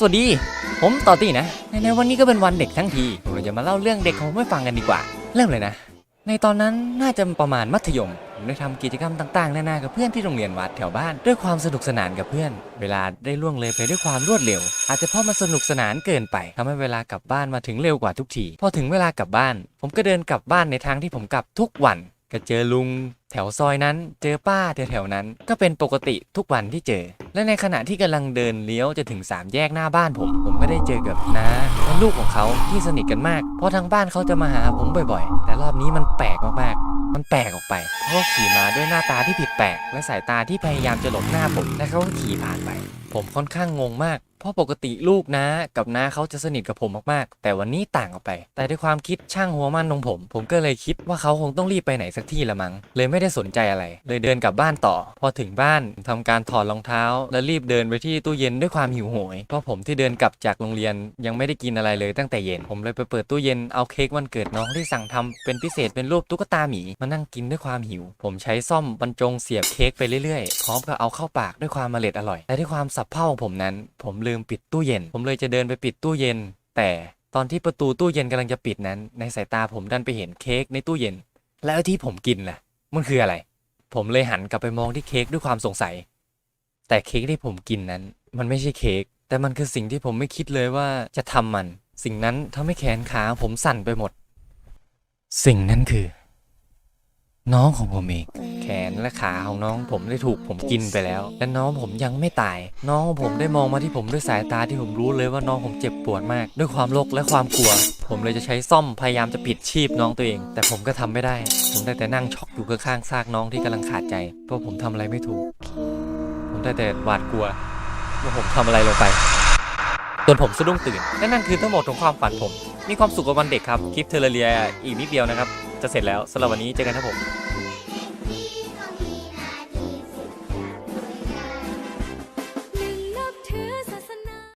สวัสดี ผมต่อตี้นะ ในวันนี้ก็เป็นวันเด็กทั้งที ผมเลยจะมาเล่าเรื่องเด็กของผมให้ฟังกันดีกว่า เริ่มเลยนะ ในตอนนั้นน่าจะประมาณมัธยม ผมได้ทำกิจกรรมต่างๆ นานากับเพื่อนที่โรงเรียนวัดแถวบ้าน ด้วยความสนุกสนานกับเพื่อน เวลาได้ล่วงเลยไปด้วยความรวดเร็ว อาจจะเพราะมันสนุกสนานเกินไปทำให้เวลากลับบ้านมาถึงเร็วกว่าทุกที พอถึงเวลากลับบ้าน ผมก็เดินกลับบ้านในทางที่ผมกลับทุกวัน ก็เจอลุงแถวซอยนั้น เจอป้าแถวๆนั้น ก็เป็นปกติทุกวันที่เจอ และในขณะที่กำลังเดินเลี้ยวจะถึงสามแยกหน้าบ้านผม ผมก็ได้เจอกับน้าและลูกของเขาที่สนิทกันมาก เพราะทางบ้านเขาจะมาหาผมบ่อยๆ แต่รอบนี้มันแปลกมากๆมันแปลกออกไป เพราะขาขี่มาด้วยหน้าตาที่ผิดแปลก และสายตาที่พยายามจะหลบหน้าผม และเขาก็ขี่ผ่านไป ผมค่อนข้างงงมาก เพราะปกติลูกนะกับน้าเขาจะสนิทกับผมมากๆ แต่วันนี้ต่างออกไป แต่ด้วยความคิดช่างหัวมันของผม ผมก็เลยคิดว่าเขาคงต้องรีบไปไหนสักที่ละมั้ง เลยไม่ได้สนใจอะไร เลยเดินกลับบ้านต่อ พอถึงบ้านทำการถอดรองเท้า แล้วรีบเดินไปที่ตู้เย็นด้วยความหิวโหย เพราะผมที่เดินกลับจากโรงเรียนยังไม่ได้กินอะไรเลยตั้งแต่เย็น ผมเลยไปเปิดตู้เย็นเอาเค้กวันเกิดน้องที่สั่งทำเป็นพิเศษเป็นรูปตุ๊กตาหมีมานั่งกินด้วยความหิว ผมใช้ซ่อมบรรจงเสียบเค้กไปเรื่อยๆ พร้อมกับเอาเข้าปากด้วยความอร่อยอร่อยแต่ด้วยความสับเพร่าของผมนั้น ผมลืมปิดตู้เย็น ผมเลยจะเดินไปปิดตู้เย็น แต่ตอนที่ประตูตู้เย็นกำลังจะปิดนั้น ในสายตาผมดันไปเห็นเค้กในตู้เย็น แล้วที่ผมกินล่ะ มันคืออะไร ผมเลยหันกลับไปมองที่เค้กด้วยความสงสัย แต่เค้กที่ผมกินนั้น มันไม่ใช่เค้กแต่มันคือสิ่งที่ผมไม่คิดเลยว่าจะทำมัน สิ่งนั้นทำให้แขนขาผมสั่นไปหมด สิ่งนั้นคือ น้องของผมเอง นและขาของน้องผมได้ถูกผมกินไปแล้ว และน้องผมยังไม่ตาย น้องของผมได้มองมาที่ผมด้วยสายตาที่ผมรู้เลยว่าน้องผมเจ็บปวดมาก ด้วยความโลกและความกลัว ผมเลยจะใช้ซ่อมพยายามจะปิดชีพน้องตัวเอง แต่ผมก็ทำไม่ได้ ผมได้แต่นั่งช็อกอยู่ข้างๆซากน้องที่กำลังขาดใจ เพราะผมทำอะไรไม่ถูก ผมได้แต่หวาดกลัวว่าผมทำอะไรลงไปจนผมสะดุ้งตื่นและนั่นคือทั้งหมดของความฝันผม มีความสุขกับวันเด็กครับ คลิปเทเลเรียอีกนิดเดียวนะครับ จะเสร็จแล้วสำหรับวันนี้เจอกันครับผม